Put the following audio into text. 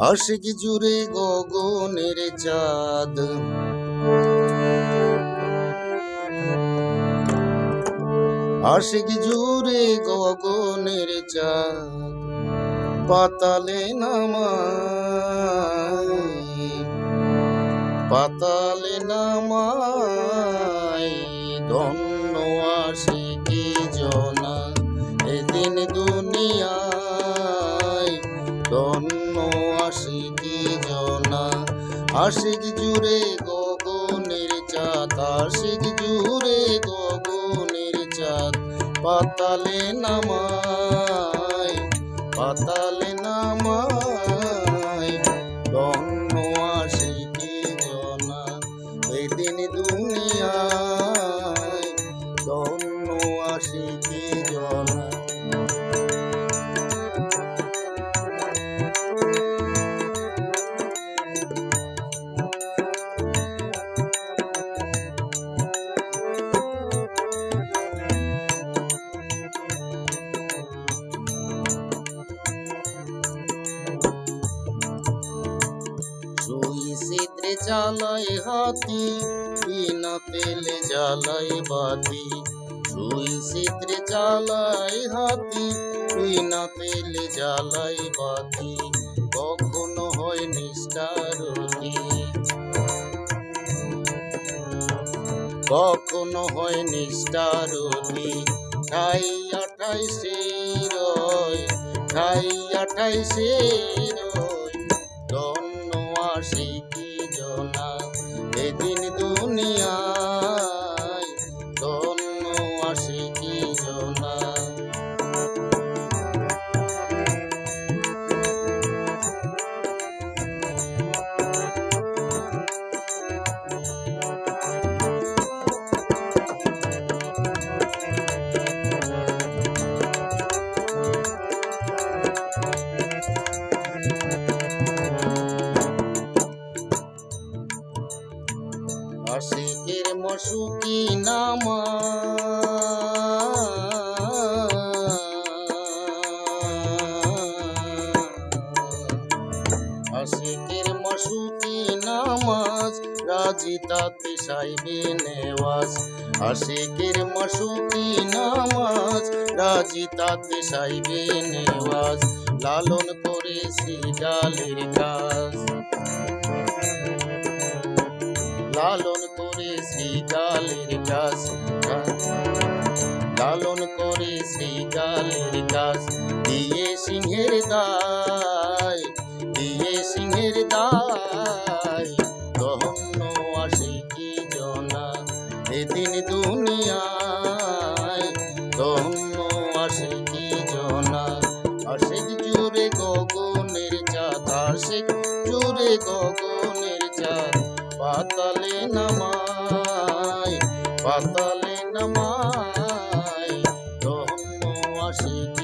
আশিক জুড়ে গগনের চাঁদ। আশিক জুড়ে গগনের চাঁদ, পাতালে নামায় পাতালে নামায় ধন্য আশিকি জনা, এদিন দুনিয়ায় ধন্য আশিক জুড়ে গগনের চাঁদ আশিক জুড়ে গগনের চাঁদ। পাতালে নামায় পাতালে নামায়। জ্বালায় হাতি, বিনা তেলে জ্বালায় বাতি। সুই সিদ্রে জ্বালায় হাতি, বিনা তেলে জ্বালায় বাতি। কখনো হয় নিষ্ঠারতি কখনো হয় নিষ্ঠারতি ঠাই আঠাইশে রয় ঠাই আঠাইশে রয় ধন্য আশিকি জনা এদিন দুনিয়ায় ধন্য আশিকি জনা মশুকি নামা আশিকের মশুকি নামাজ, রাজি সাইবে নেওয়াজ। আশিকের মশুকি নামাজ, রাজি সাইবে নেওয়াজ। লালন করে শ্রী ডালের গাছ লালন করে শ্রীকালের কাজ লালন করে শ্রীকালের কাজ দিয়ে সিংহের দায়, দিয়ে সিংহের দায়। ধন্য আসে কি জনা এদিন দুনিয়ায়? ধন্য আসে কি জনা? আসে জুড়ে গগনের চাঁদ? আসে জুড়ে গগনের চাঁদ? পাতালে নামায় পাতালে নামায় ধন্য আশিকি